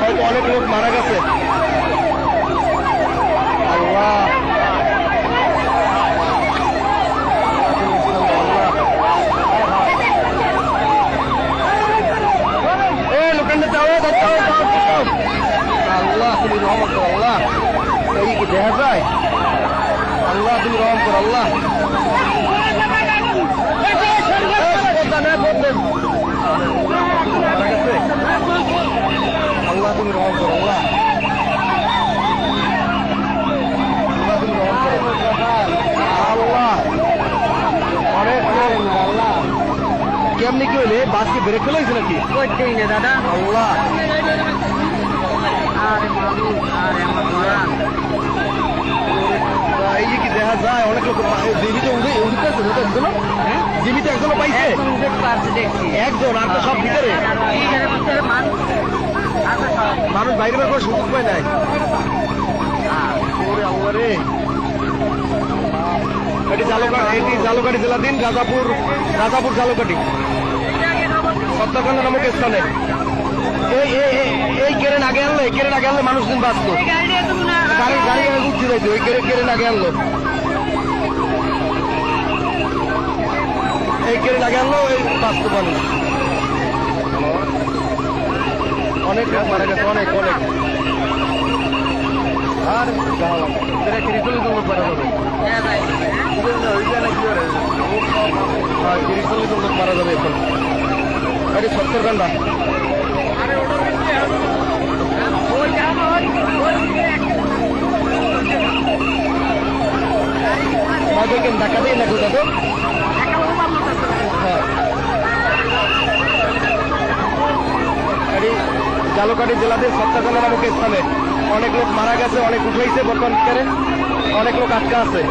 হয়তো অনেক লোক মারা গেছে। আল্লাহ। আল্লাহ, তুমি রহমত করো, আল্লাহ। এই কি দেখা যায়? আল্লাহ, তুমি রহম করো, আল্লাহ এ, বদলা না, বদলা। মারা গেছে? আল্লাহ তুমি রহম করো আল্লাহ আল্লাহ তুমি রহম করো আল্লাহ অনেক আল্লাহ কেমনি কি হইলে বাস কি ব্রেক ফেলে হয়েছে নাকি দাদা। আল্লাহ মানুষ আরে আমার প্রাণ। এই যে কি দেখা যায় অনেক লোক জীবিত উঠে উঠতেছে উঠতেছে না? জীবিত একজনও পাইছে? একদম উঠে একজন আর তো সব ভিতরে। মানুষ বাইরে বের করে সুযোগ পায় নাই। রে। এটি জালুকাটি এটি জালুকাটি জেলাধীন রাজাপুর রাজাপুর জালুকাটি। সত্যাকাণ্ড নামক স্থানে। এই এই কেরেন আগে আনলে এই কেরেন আগে আনলে মানুষ দিন বাঁচত গাড়ি গাড়ি উঠতে যাইতো এই কেরেন কেরেন আগে আনলো। এই কেরেন আগে আনলো এই বাঁচত মানুষ। অনেক মারা গেছে অনেক অনেক। আর এটা তিরিশ চল্লিশ লোক মারা যাবে। হ্যাঁ হ্যাঁ যাবে এখন। এটি সত্তর ঘণ্টা আমাদেরকে ধাক্কা দিয়ে হ্যাঁ এটি জালুকাটি জেলাতে সত্যাকাণ্ড নামক স্থানে? অনেক লোক মারা গেছে, অনেক উঠেছে বর্তমান অনেক লোক আটকা আছে।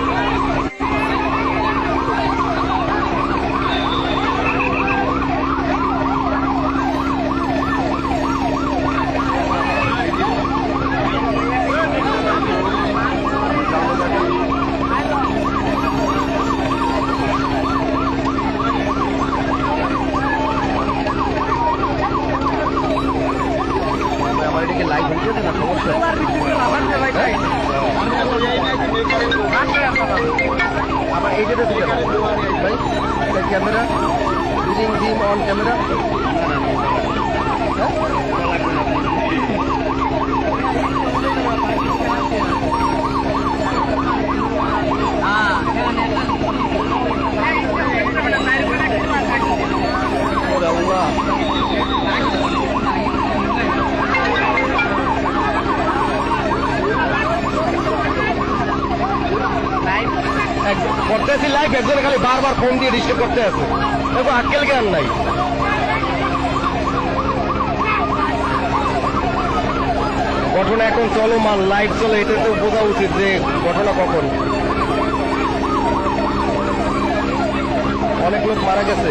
camera? Using Zoom on camera? করতেছি লাইভ একজন খালি বারবার ফোন দিয়ে ডিস্টার্ব করতে আছে দেখো আক্কেল জ্ঞান নাই। ঘটনা এখন চলমান লাইভ চলে এটা তো বোঝা উচিত যে ঘটনা কখন। অনেক লোক মারা গেছে।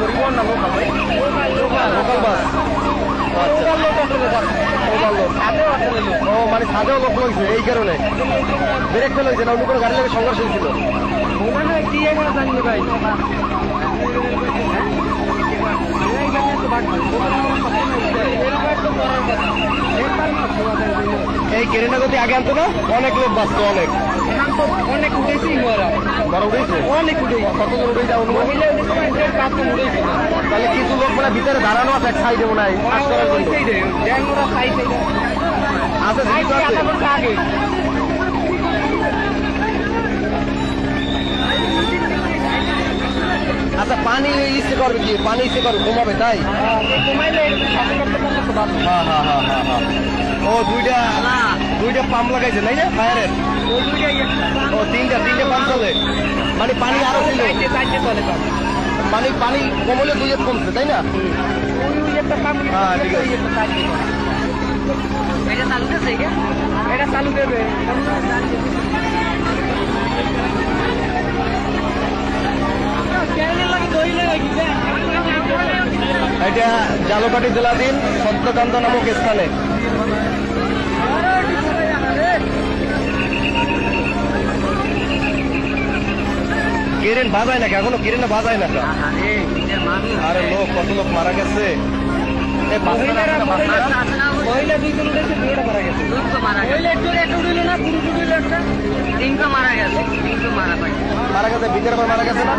পরিবহন না লোকাল ভাই লোকাল বাস আচ্ছা। ও মানে লোক হয়েছে এই কারণে। ব্রেক ফেল হয়েছে না, অন্য কোনো গাড়ি লাগে সংঘর্ষ হয়েছিল। এই কেরেনা যদি আগে আনতো না? অনেক লোক বাঁচতো, অনেক। অনেক উঠেছি? বড় উঠেছে অনেক উঠেছি কতজন উঠেছে তাহলে কিছু লোক মানে ভিতরে দাঁড়ানো আছে সাইডে মনে হয় আছে জীবিত আছে। আগে আচ্ছা পানি ইচ্ছে করবে কি? পানি ইচ্ছে করবে ঘুমাবে তাই? হ্যাঁ হ্যাঁ হ্যাঁ ও দুইটা দুইটা পাম্প লাগাইছে তাই না ফায়ারের? ও তিনটা তিনটা পাম্প চলে। মানে পানি আরও ছিল চাইতে চলে পানি পানি কমলে দুইটা কমছে তাই না? হ্যাঁ ঠিক আছে। এটা চালু আছে এটা চালু দেবে। এটা জালকাটি জেলাধীন সত্যকান্ত নামক স্থানে। কিরেন বাজায় নাকি? এখনও কিরেনে বাজায় না আরে লোক কত লোক মারা গেছে? ওই মহিলা দুইজন উঠেছে মারা গেছে। দুটো মারা গেছে। একটু একটা উঠিল না পুরুষ উঠিল একটা। তিনটো মারা গেছে তিনটো মারা পাই মারা গেছে ভিতরে মারা গেছে না?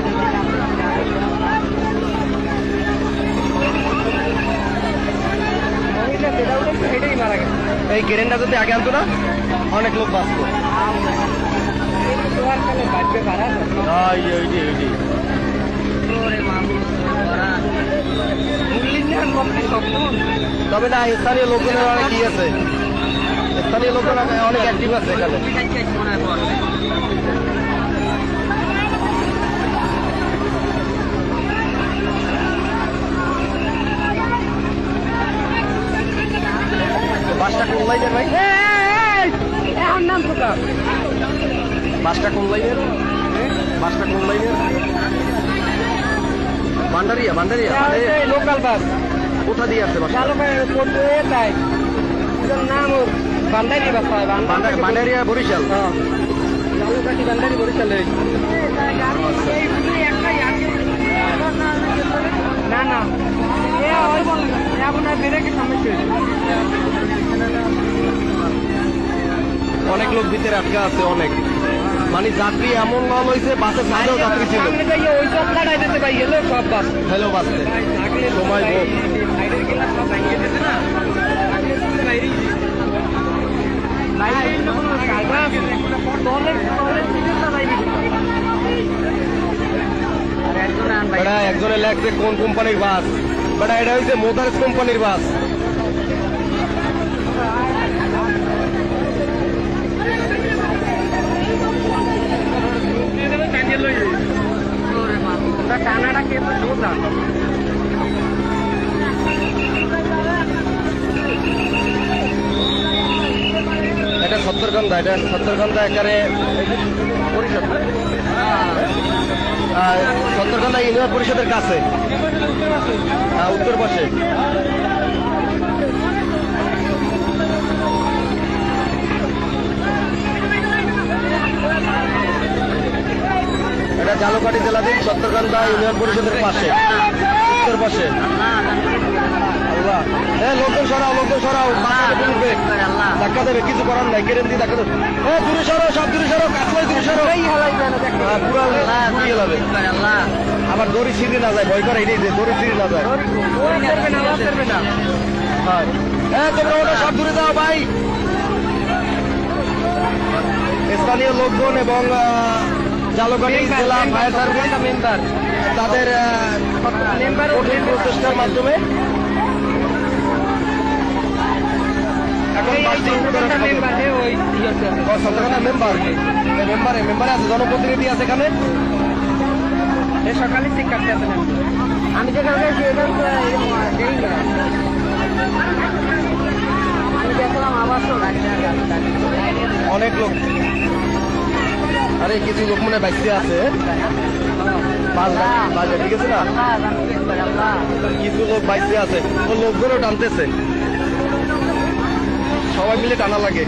এই কেরেনটা যদি আগে আনতো না অনেক লোক বাঁচত। কালে তবে না স্থানীয় লোকজনের অনেক কি আছে। স্থানীয় লোকজন অনেক অ্যাক্টিভ আছে এখানে। বাসটা কোন লাইনের ভাই? এখন নাম কোথা বাসটা কোন লাইনের? বাসটা কোন লাইনের? ভান্ডারিয়া ভান্ডারিয়া লোকাল বাস কোথা দিয়ে আসছে তাই। নাম বাস হয় ভান্ডার- ভান্ডারিয়া বরিশাল। হ্যাঁ। বরিশালে না না। অনেক লোক ভিতরে আটকা আছে অনেক। মানে যাত্রী এমন নল হয়েছে বাসে সাইডেও যাত্রী ছিল। সব বাস। সময় একজন একজনে লেখছে কোন কোম্পানির বাস? বেটা এটা হচ্ছে মোদার্স কোম্পানির বাস। এটা সত্তরকান্দা এটা সত্তরকান্দা একারে পরিষদ আহ, সত্তরকান্দা ইউনিয়ন পরিষদের কাছে। উত্তর পাশে। এটা জালুকাটি জেলাধীন সত্তরকান্দা ইউনিয়ন পরিষদের পাশে উত্তর পাশে। আল্লাহ। হ্যাঁ লোকজন সরাও লোকজন সরাও ধাক্কা দেবে কিছু করার নাই কেরেন দিয়ে ধাক্কা দেবে। এ দূরে সরো সব দূরে সরো কাছলাই দূরে সরো হ্যাঁ, পুরো ঘুরিয়ে যাবে। আবার দড়ি ছিঁড়ে না যায় ভয় করে এটাই যে দড়ি ছিঁড়ে না যায়। হ্যাঁ। হ্যাঁ তোমরা ওটা সব দূরে যাও ভাই। স্থানীয় লোকজন এবং আহ, জেলা ফায়ার সার্ভিস মেম্বার। তাদের মেম্বার কঠিন প্রচেষ্টার মাধ্যমে। মেম্বার। ও, মেম্বার মেম্বারে আছে জনপ্রতিনিধি আছে এখানে। সকালে কাটতে আছে আমি যেখানে অনেক লোক। আরে, কিছু লোক মনে বাইসে আছে। বাজে বাজে, ঠিক আছে না? কিছু লোক বাইসে আছে। ও লোকগুলো টানতেছে। সবাই মিলে টানা লাগে।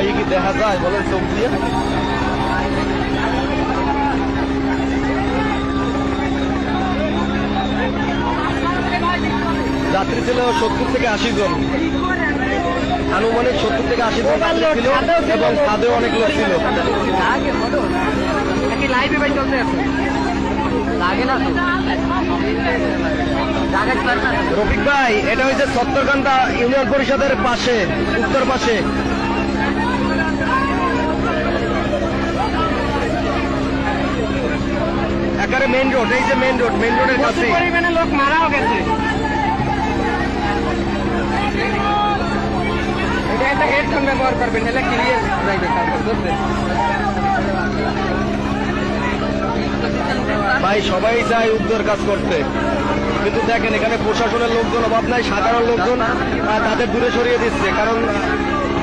এই কি দেখা যায় বলেন চোখ দিয়ে? যাত্রী ছিল সত্তর থেকে আশি জন। আনুমানিক সত্তর থেকে আশি জন ছিল এবং ছাদেও অনেক লোক ছিল। রফিক ভাই এটা হচ্ছে সত্তরকান্দা ইউনিয়ন পরিষদের পাশে উত্তর পাশে। একেবারে মেইন রোড এই যে মেইন রোড মেন রোডের কাছে লোক মারাও গেছে। এটা ব্যবহার করবেন, নাহলে ক্লিয়ার যাইবে তারপর, বুঝলেন? ভাই, সবাই চায় উদ্ধার কাজ করতে। কিন্তু দেখেন, এখানে প্রশাসনের লোকজন, অভাব নাই, সাধারণ লোকজন তাদের দূরে সরিয়ে দিচ্ছে। কারণ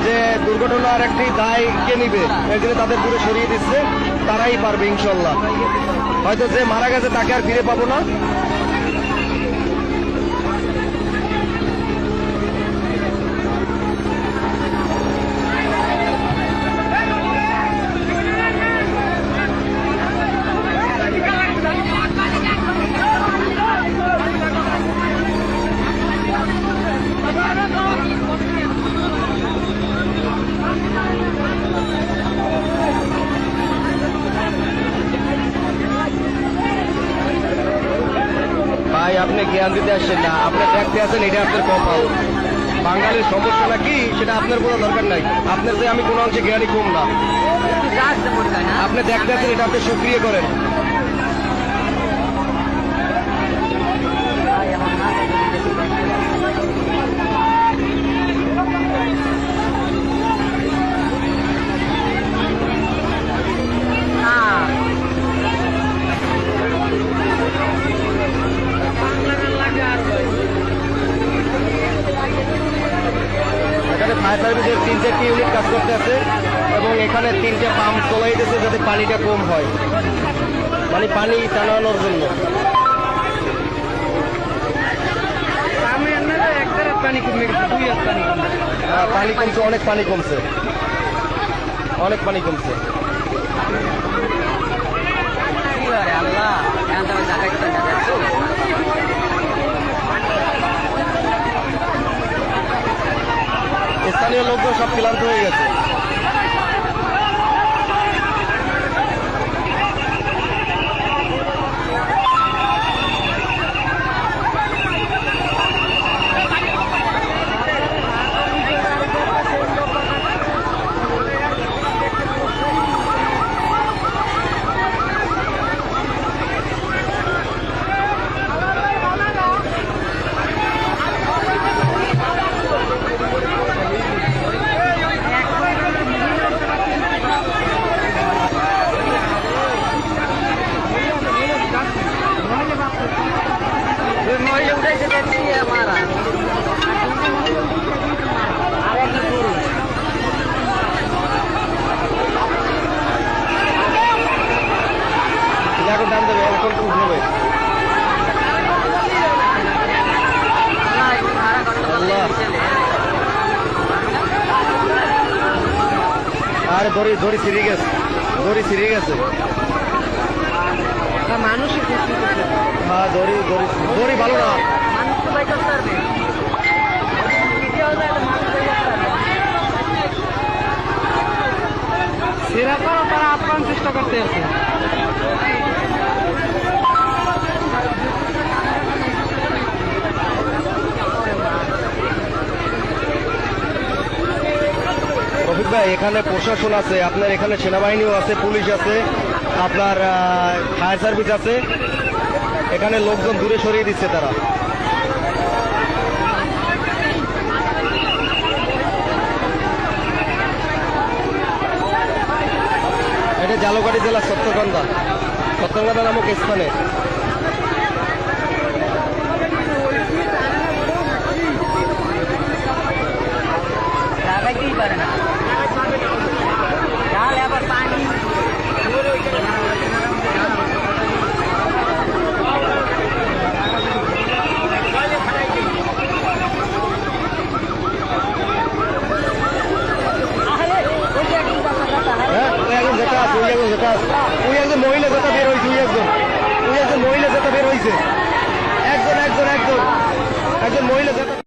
যে দুর্ঘটনার একটি দায় কে নিবে? জন্য তাদের দূরে সরিয়ে দিচ্ছে, তারাই পারবে, ইনশাল্লাহ। হয়তো যে মারা গেছে, তাকে আর ফিরে পাবো না। আপনি জ্ঞান দিতে আসছেন না, আপনি দেখতে আছেন, এটা আপনার কপাল। বাঙালির সমস্যাটা কি, সেটা আপনার কোনো দরকার নাই। আপনার যে আমি কোনো অংশে জ্ঞানী কম না। আপনি দেখতে আছেন, এটা আপনি সক্রিয় করেন ভাই, আমার মাথায় যদি দেখি। না এখানে ফায়ার সার্ভিসের তিন চারটি ইউনিট কাজ করতে আছে এবং এখানে তিনটে পাম্প চলাই দিয়েছে যাতে পানিটা কম হয়। মানে পানি টানানোর জন্য। পানি কমে গেছে দুই হাত পানি পানি কমছে অনেক পানি কমছে। অনেক পানি কমছে। আল্লাহ এখন তো আমি দেখাইতে না দেখছ স্থানীয় লোকজন সব ক্লান্ত হয়ে গেছে মহিলা উঠেছে দেখছি মারা আর একটা পুরুষ আল্লাহ। ছেলে আর দড়ি দড়ি ছিঁড়ে গেছে দড়ি ছিঁড়ে গেছে করছে হ্যাঁ দড়ি দড়ি দড়ি ভালো না। সেরকম তারা আপ্রাণ চেষ্টা করতে আছে। এখানে প্রশাসন আছে, আপনার এখানে সেনাবাহিনীও আছে, পুলিশ আছে, আপনার ফায়ার সার্ভিস আছে। এখানে লোকজন দূরে সরিয়ে দিচ্ছে তারা। এটা জালুকাটি জেলা সত্যগন্ধা সত্যগন্ধা নামক স্থানে। পারে না ডাল আবার পানি হ্যাঁ ওই একজন যেটা আছে ওই একজন মহিলা যেটা বের হয়েছে ওই একজন। ওই একজন মহিলা যেটা বের হয়েছে একজন একজন একজন। একজন মহিলা যেটা